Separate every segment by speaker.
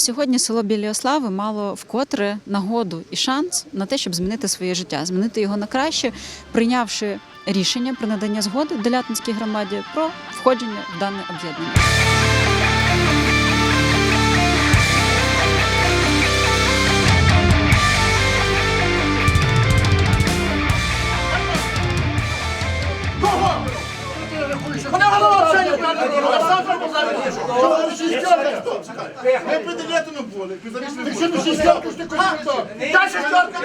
Speaker 1: Сьогодні село Біліослави мало вкотре нагоду і шанс на те, щоб змінити своє життя, змінити його на краще, прийнявши рішення про надання згоди Делятинській громаді про входження в дане об'єднання.
Speaker 2: Ми під літом були. Ти що не шістьорку ж ти хто? Та шістьорка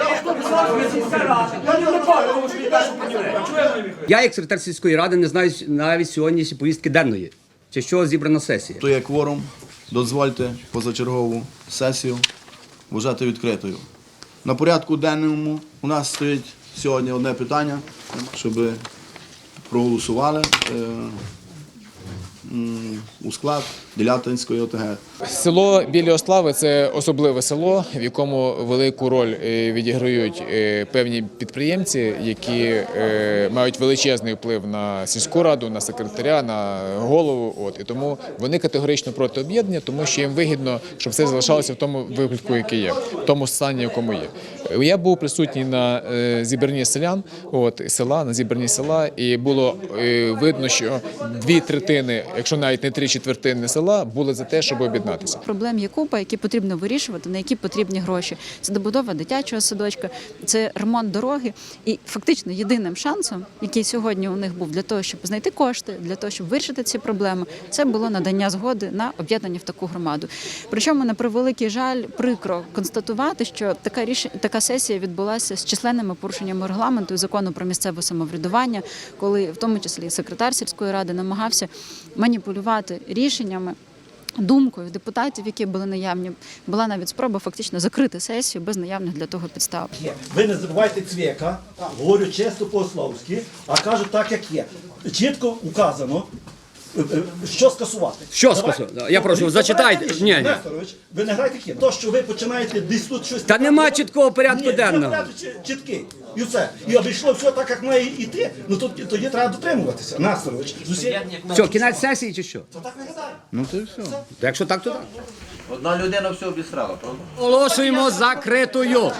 Speaker 2: Я
Speaker 3: як секретар сільської ради, не знаю навіть сьогоднішньої повістки денної. Чи що зібрана сесія?
Speaker 4: То є кворум. Дозвольте позачергову сесію вважати відкритою. На порядку денному у нас стоїть сьогодні одне питання, щоб проголосували е, у склад Делятинської ОТГ.
Speaker 5: Село Біліослави це особливе село, в якому велику роль е, відіграють е, певні підприємці, які е, мають величезний вплив на сільську раду, на секретаря, на голову. От і тому вони категорично проти об'єднання, тому що їм вигідно, щоб все залишалося в тому вигляду, який є, в тому стані, якому є. Я був присутній на е, зібранні селян, от села на зібранні села, і було е, видно, що дві третини, якщо навіть не три четвертини села, були за те, щоб об'єднатися.
Speaker 1: Проблем є купа, які потрібно вирішувати, на які потрібні гроші. Це добудова дитячого садочка, це ремонт дороги. І фактично єдиним шансом, який сьогодні у них був для того, щоб знайти кошти, для того, щоб вирішити ці проблеми, це було надання згоди на об'єднання в таку громаду. Причому на превеликий жаль, прикро констатувати, що така рішення, така сесія відбулася з численними порушеннями регламенту і закону про місцеве самоврядування, коли в тому числі секретар сільської ради намагався маніпулювати рішеннями. Думкою депутатів, які були наявні, була навіть спроба фактично закрити сесію без наявних для того підстав.
Speaker 6: Ви не забувайте цвєка, говорю чесно по-словськи, а кажу так, як є. Чітко указано, що скасувати.
Speaker 3: Що
Speaker 6: Давай.
Speaker 3: скасувати? Я прошу,
Speaker 6: Ну,
Speaker 3: зачитайте.
Speaker 6: давайте,
Speaker 3: Ні, ні.
Speaker 6: Несторович, ви не грайте таке. То, що ви починаєте десь тут щось...
Speaker 3: Та нема чіткого порядку
Speaker 6: Ні,
Speaker 3: денного.
Speaker 6: Порядок чіткий. І все. І обійшло все так, як має йти. Ну то, тоді треба дотримуватися. Несторович. з усім-
Speaker 3: Що, кінець сесії чи що?
Speaker 6: То так не виглядає.
Speaker 4: Ну то і все.
Speaker 3: Та Якщо так, то так.
Speaker 7: Одна людина все обісрала, правда?
Speaker 3: Оголошуємо закритою.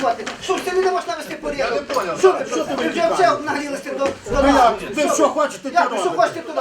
Speaker 8: Ти не спровокуйте, дивіться, не виходите. Що ж ти не можеш навести порядок? Що ви, що ти ви вже все нагрілися до, до нас.
Speaker 2: Ви що хочете
Speaker 8: Як? ви що хочете туди?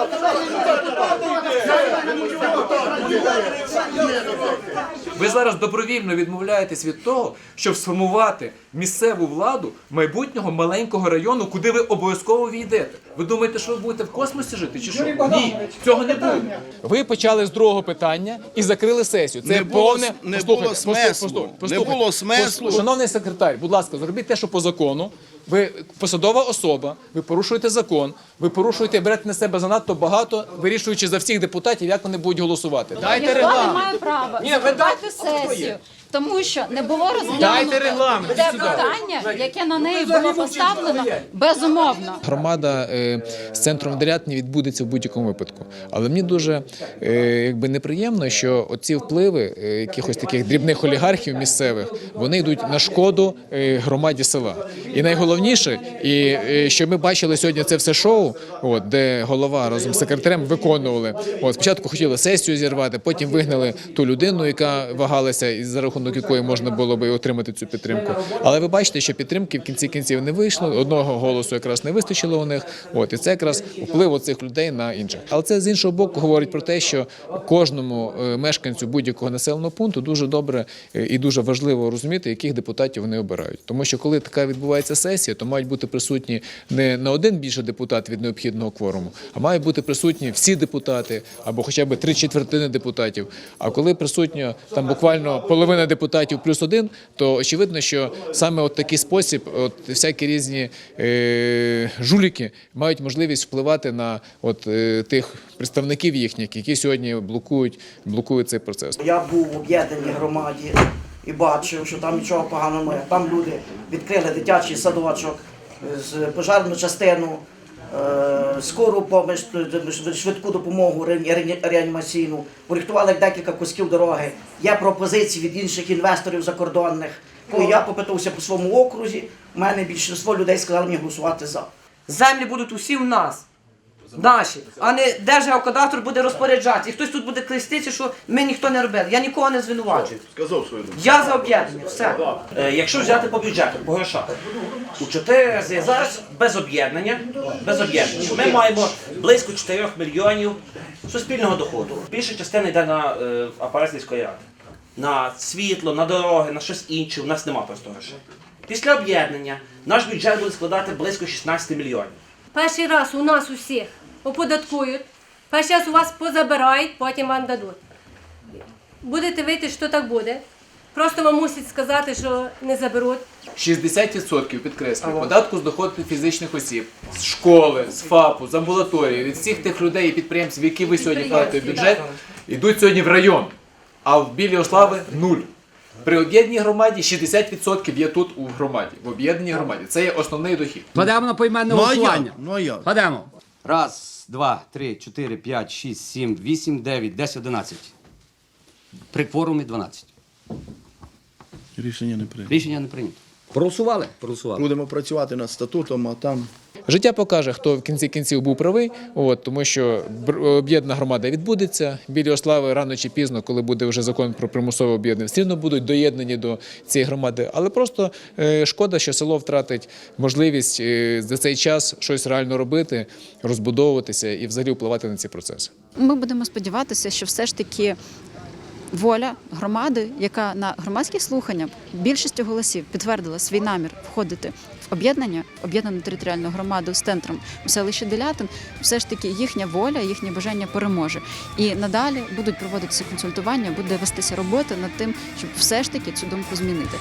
Speaker 9: Ви зараз добровільно відмовляєтесь від того, щоб сформувати місцеву владу майбутнього маленького району, куди ви обов'язково війдете. Ви думаєте, що ви будете в космосі жити? Чи що? Ні, цього не буде. Ви почали з другого питання і закрили сесію. Це
Speaker 4: Не було
Speaker 9: повне
Speaker 4: не
Speaker 9: Послухайте,
Speaker 4: було
Speaker 9: послухайте,
Speaker 4: смислу.
Speaker 9: послухайте,
Speaker 4: Не
Speaker 9: послухайте.
Speaker 4: було смислу.
Speaker 9: Шановний секретар, будь ласка, зробіть те, що по закону. Ви посадова особа, ви порушуєте закон, ви порушуєте, берете на себе занадто багато, вирішуючи за всіх депутатів, як вони будуть голосувати. Дайте
Speaker 1: Ніхто не
Speaker 9: регламент.
Speaker 1: має права
Speaker 9: Ні, ви
Speaker 1: закривати
Speaker 9: дайте- а хто
Speaker 1: сесію? Тому що не було розглянуто
Speaker 9: Дайте регламент,
Speaker 1: те питання, яке на неї було поставлено безумовно.
Speaker 5: Громада е, з центром Делятні відбудеться в будь-якому випадку. Але мені дуже е, якби неприємно, що оці впливи е, якихось таких дрібних олігархів місцевих вони йдуть на шкоду е, громаді села. І найголовніше, і е, що ми бачили сьогодні це все шоу, от де голова разом з секретарем виконували. От спочатку хотіли сесію зірвати, потім вигнали ту людину, яка вагалася, і за рахунок якої можна було би отримати цю підтримку. Але ви бачите, що підтримки в кінці кінців не вийшло. Одного голосу якраз не вистачило у них. От і це якраз вплив цих людей на інших. Але це з іншого боку говорить про те, що кожному е, мешканцю будь-якого населеного пункту дуже добре е, і дуже важливо розуміти, яких депутатів вони обирають. Тому що коли така відбувається сесія, то мають бути присутні не на один більше депутат від необхідного кворуму, а мають бути присутні всі депутати або хоча б три четвертини депутатів. А коли присутня там буквально половина депутатів плюс один, то очевидно, що саме от такий спосіб, от всякі різні е, жуліки мають можливість впливати на от е, тих представників їхніх, які сьогодні блокують, блокують цей процес.
Speaker 8: Я був в об'єднаній громаді і бачив, що там нічого поганого немає. Там люди відкрили дитячий садочок, з пожежну частину, е, скору поміж, швидку допомогу реані- реані- реанімаційну, порихтували декілька кусків дороги. Є пропозиції від інших інвесторів закордонних. Коли я попитався по своєму окрузі. У мене більшість людей сказали мені голосувати за.
Speaker 10: Землі будуть усі в нас.
Speaker 8: Наші, а не Держгеокадастр буде розпоряджатися. І хтось тут буде клестися, що ми ніхто не робили. Я нікого не звинувачую.
Speaker 4: Сказав свою думку.
Speaker 8: Я за об'єднання, все.
Speaker 10: Е, Якщо взяти по бюджету, по грошах, у 4 рази зараз без об'єднання, без об'єднання. Ми маємо близько 4 мільйонів суспільного доходу. Більша частина йде на е, апарат сільської ради. На світло, на дороги, на щось інше. У нас нема просто грошей. Після об'єднання наш бюджет буде складати близько 16 мільйонів.
Speaker 11: Перший раз у нас усіх оподаткують, перший раз у вас позабирають, потім вам дадуть. Будете вийти, що так буде. Просто вам мусять сказати, що не заберуть.
Speaker 9: 60% підкреслюю, податку з доходу фізичних осіб, з школи, з ФАПу, з амбулаторії, від всіх тих людей і підприємців, які ви сьогодні платите в бюджет, йдуть сьогодні в район. А в Білій Ослави нуль. При об'єднаній громаді 60% є тут у громаді. В об'єднаній громаді. Це є основний дохід.
Speaker 3: Кладемо на поіменне
Speaker 4: Ну а
Speaker 3: голосування.
Speaker 4: як?
Speaker 3: Раз, два, три, чотири, п'ять, шість, сім, вісім, дев'ять, десять, одинадцять. При кворумі 12.
Speaker 4: Рішення не прийнято.
Speaker 3: Рішення не прийнято. Проголосували? Проголосували.
Speaker 4: Будемо працювати над статутом, а там
Speaker 5: Життя покаже, хто в кінці кінців був правий, от, тому що об'єднана громада відбудеться. Білі Ослави рано чи пізно, коли буде вже закон про примусове об'єднання, все одно будуть доєднані до цієї громади. Але просто е, шкода, що село втратить можливість е, за цей час щось реально робити, розбудовуватися і взагалі впливати на ці процеси.
Speaker 1: Ми будемо сподіватися, що все ж таки воля громади, яка на громадських слуханнях більшістю голосів підтвердила свій намір входити об'єднання, об'єднану територіальну громаду з центром у селищі Делятин, все ж таки їхня воля, їхнє бажання переможе. І надалі будуть проводитися консультування, буде вестися робота над тим, щоб все ж таки цю думку змінити.